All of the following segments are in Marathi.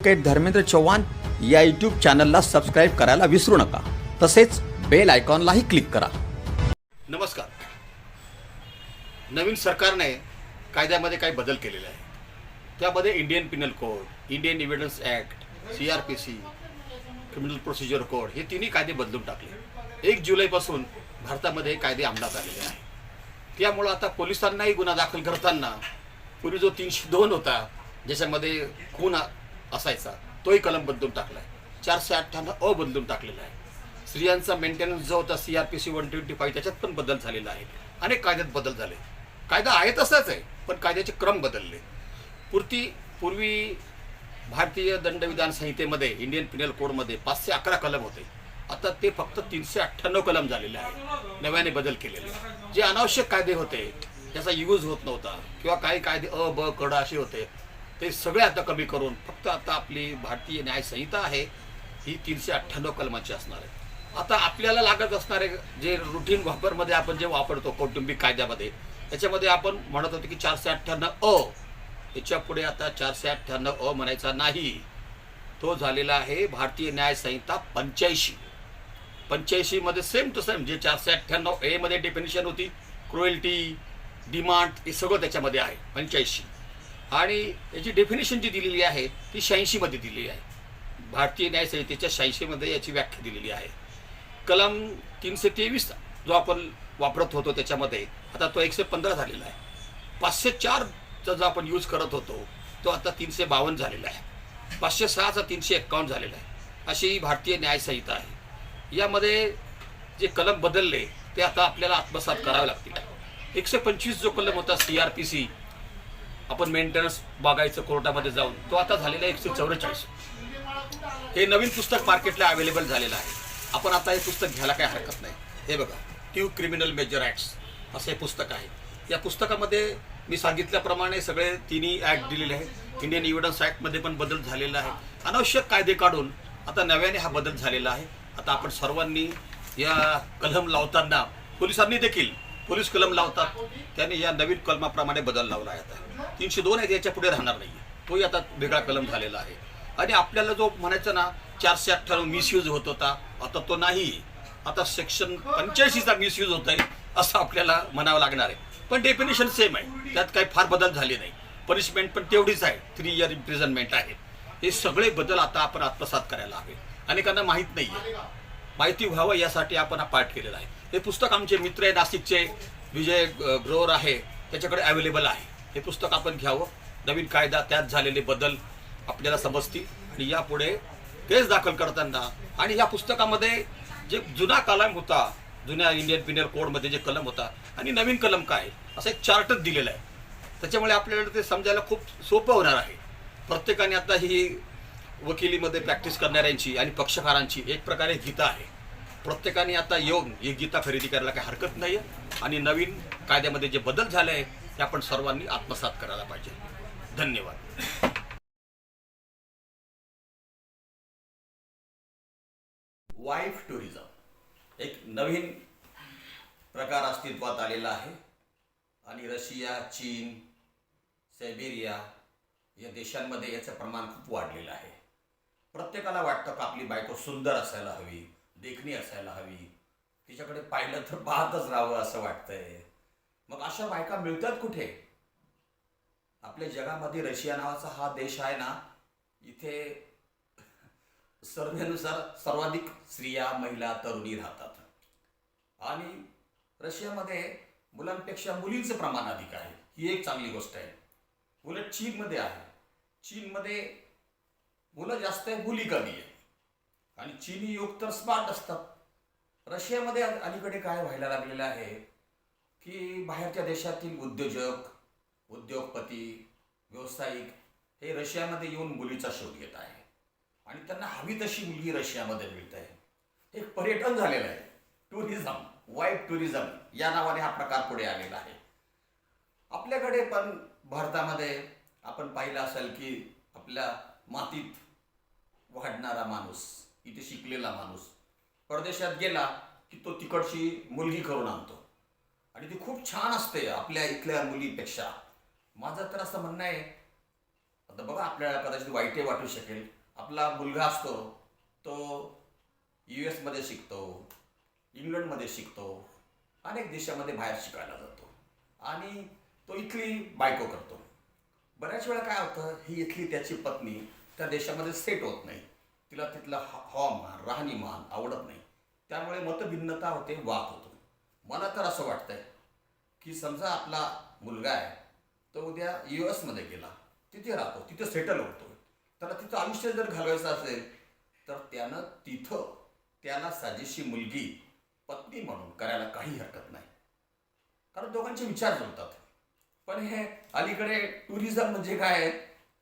ॲडव्होकेट धर्मेंद्र चव्हाण या यूट्यूब चॅनलला सबस्क्राईब करायला विसरू नका. तसेच बेल आयकॉनलाही क्लिक करा. नमस्कार. नवीन सरकारने कायद्यामध्ये काही बदल केलेले आहे त्यामध्ये Indian penal code Indian evidence act C R P C criminal procedure code हे तिन्ही कायदे बदलून टाकले. एक जुलैपासून भारतामध्ये कायदे अंमलात आलेले आहे त्यामुळं आता पोलिसांनाही गुन्हा दाखल करताना पूर्वी जो तीनशे दोन होता ज्याच्यामध्ये खून असायचा. तोही कलम बदलून टाकला आहे चारशे अठ्ठ्याण्णव अ बदलून टाकलेला आहे. स्त्रियांचा मेंटेनन्स जो होता C R P C one twenty five त्याच्यात पण बदल झालेला आहे. अनेक कायद्यात बदल झाले. कायदा आहे तसाच आहे पण कायद्याचे क्रम बदलले. पुरती पूर्वी भारतीय दंडविधान संहितेमध्ये इंडियन पिनल कोडमध्ये पाचशे अकरा कलम होते. आता ते फक्त तीनशे अठ्ठ्याण्णव कलम झालेले आहे. नव्याने बदल केलेले. जे अनावश्यक कायदे होते त्याचा यूज होत नव्हता. किंवा काही कायदे अ ब कड असे होते. ते सगळे आता कमी करून फक्त आता आपली भारतीय न्यायसंहिता आहे ही तीनशे अठ्ठ्याण्णव कलमाची असणार आहे. आता आपल्याला लागत असणारे जे रुटीन वापरमध्ये आपण जे वापरतो कौटुंबिक कायद्यामध्ये त्याच्यामध्ये आपण म्हणत होतो की चारशे अठ्ठ्याण्णव अ याच्यापुढे आता चारशे अठ्ठ्याण्णव अ म्हणायचा नाही. तो झालेला आहे भारतीय न्यायसंहिता पंच्याऐंशी. पंच्याऐंशीमध्ये सेम टू सेम जे चारशे अठ्ठ्याण्णव एमध्ये डेफिनेशन होती क्रुएल्टी डिमांड हे सगळं त्याच्यामध्ये आहे पंच्याऐंशी. आणि याची डेफिनेशन जी दिलेली आहे ती शहाऐंशीमध्ये दिलेली आहे. भारतीय न्यायसंहितेच्या शहाऐंशीमध्ये याची व्याख्या दिलेली आहे. कलम तीनशे तेवीस जो आपण वापरत होतो त्याच्यामध्ये आता तो एकशे पंधरा झालेला आहे. पाचशे चारचा जो आपण यूज करत होतो तो आता तीनशे बावन्न झालेला आहे. पाचशे सहाचा तीनशे एक्कावन्न झालेला आहे. अशी ही भारतीय न्यायसंहिता आहे. यामध्ये जे कलम बदलले ते आता आपल्याला आत्मसात करावे लागतील. एकशे पंचवीस जो कलम होता सी आर पी सी आपण मेंटेनन्स बघायचं कोर्टामध्ये जाऊन. तो आता झालेला एकशे चौवेचाळीस. हे नवीन पुस्तक मार्केटला अवेलेबल झालेलं आहे. आपण आता हे पुस्तक घ्यायला काही हरकत नाही. हे बघा ट्यू क्रिमिनल मेजर ॲक्ट्स असं हे पुस्तक आहे. या पुस्तकामध्ये मी सांगितल्याप्रमाणे सगळे तिन्ही ॲक्ट दिलेले आहेत. इंडियन इव्हिडन्स ॲक्टमध्ये पण बदल झालेला आहे. अनावश्यक कायदे काढून आता नव्याने हा बदल झालेला आहे. आता आपण सर्वांनी या कलम लावताना पोलिसांनी देखील पोलीस कलम लावतात. त्याने या नवीन कलमाप्रमाणे बदल लावला आहे आता. तीनशे दोन आहे याच्यापुढे राहणार नाही तोही आता वेगळा कलम झालेला आहे. आणि आपल्याला जो म्हणायचा ना चारशे अठ्ठ्याण्णव मिसयूज होत होता आता तो नाही. आता सेक्शन पंच्याऐंशीचा मिसयूज होत आहे असं आपल्याला म्हणावं लागणार आहे. पण डेफिनेशन सेम आहे. त्यात काही फार बदल झाले नाही. पनिशमेंट पण तेवढीच आहे. थ्री इयर इम्प्रिझनमेंट आहे. हे सगळे बदल आता आपण आत्मसात करायला हवे. अनेकांना माहीत नाही आहे माहिती व्हावं यासाठी आपण हा पाठ केलेला आहे. हे पुस्तक आमचे मित्र आहे नाशिकचे विजय अ, ग्रोवर आहे त्याच्याकडे अवेलेबल आहे. हे पुस्तक आपण घ्यावं. नवीन कायदा त्यात झालेले बदल आपल्याला समजतील. आणि यापुढे केस दाखल करताना आणि या पुस्तकामध्ये जे जुना कलम होता जुन्या इंडियन पिनियर कोडमध्ये जे कलम होता आणि नवीन कलम काय असं एक चार्टच दिलेलं आहे. त्याच्यामुळे आपल्याला ते समजायला खूप सोपं होणार आहे. प्रत्येकाने आता ही वकिलीमध्ये प्रॅक्टिस करणाऱ्यांची आणि पक्षकारांची एक प्रकारे गीता आहे. प्रत्येकाने आता येऊन ही गीता खरेदी करायला काही हरकत नाही आहे आणि नवीन कायद्यामध्ये जे बदल झाले आहे ते आपण सर्वांनी आत्मसात करायला पाहिजे. धन्यवाद. वाईफ टुरिझम एक नवीन प्रकार अस्तित्वात आलेला आहे. आणि रशिया चीन सायबेरिया या देशांमध्ये याचं प्रमाण खूप वाढलेलं आहे. प्रत्येकाला वाटतं का आपली बायको सुंदर असायला हवी? देखणी असायला हवी. तिच्याकडे पाहिलं तर पाहतच राहावं असं वाटतंय. मग अशा बायका मिळतात कुठे? आपल्या जगामध्ये रशिया नावाचा हा देश आहे ना इथे सर्वेनुसार सर्वाधिक स्त्रिया महिला तरुणी राहतात. आणि रशियामध्ये मुलांपेक्षा मुलींचं प्रमाण अधिक आहे. ही एक चांगली गोष्ट आहे. उलट चीनमध्ये आहे. चीनमध्ये मुलं जास्त आहे मुली कमी आहे. आणि चीनी युग तर स्मार्ट असतात रशियामध्ये अलीकडे काय व्हायला लागलेलं आहे की बाहेरच्या देशातील उद्योजक उद्योगपती व्यावसायिक हे रशियामध्ये येऊन मुलीचा शोध घेत आहे. आणि त्यांना हवी तशी मुलगी रशियामध्ये मिळत आहे. एक पर्यटन झालेलं आहे. टुरिझम वाईट टुरिझम या नावाने हा प्रकार पुढे आलेला आहे. आपल्याकडे पण भारतामध्ये आपण पाहिलं असेल की आपल्या मातीत वाढणारा माणूस इथे शिकलेला माणूस. परदेशात गेला की तो तिकडची मुलगी करून आणतो. आणि ती खूप छान असते आपल्या इथल्या मुलीपेक्षा. माझं तर असं म्हणणं आहे आता बघा आपल्याला कदाचित वाईटही वाटू शकेल. आपला मुलगा असतो तो यू एसमध्ये शिकतो इंग्लंडमध्ये शिकतो अनेक देशामध्ये बाहेर शिकायला जातो. आणि तो इथली बायको करतो. बऱ्याच वेळा काय होतं ही इथली त्याची पत्नी त्या देशामध्ये सेट होत नाही. तिला तिथलं हवामान राहणीमान आवडत नाही. त्यामुळे मतभिन्नता होते वाद होतो. मला तर असं वाटतंय की समजा आपला मुलगा आहे तो उद्या यू एसमध्ये गेला तिथे राहतो तिथे सेटल होतो त्याला तिथं आयुष्य जर घालवायचं असेल तर त्यानं तिथं त्याला साजेशी मुलगी पत्नी म्हणून करायला काही हरकत नाही. कारण दोघांचे विचार जुळतात. पण हे अलीकडे टुरिझम म्हणजे काय आहे?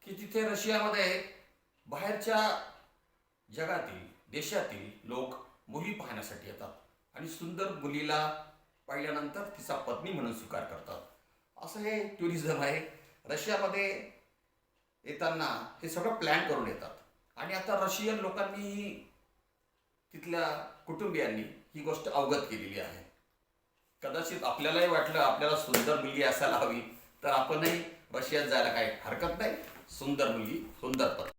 की तिथे रशियामध्ये बाहेरच्या जगातील देशातील लोक मुली पाहण्यासाठी येतात. आणि सुंदर मुलीला पाहिल्यानंतर तिचा पत्नी म्हणून स्वीकार करतात. असं हे टुरिझम आहे. रशियामध्ये येताना हे सगळं प्लॅन करून येतात. आणि आता रशियन लोकांनी तिथल्या कुटुंबियांनी ही गोष्ट अवगत केलेली आहे. कदाचित आपल्यालाही वाटलं आपल्याला सुंदर मुलगी असायला हवी. तर आपणही रशियात जायला काही हरकत नाही. सुंदर मुलगी सुंदर पत्नी.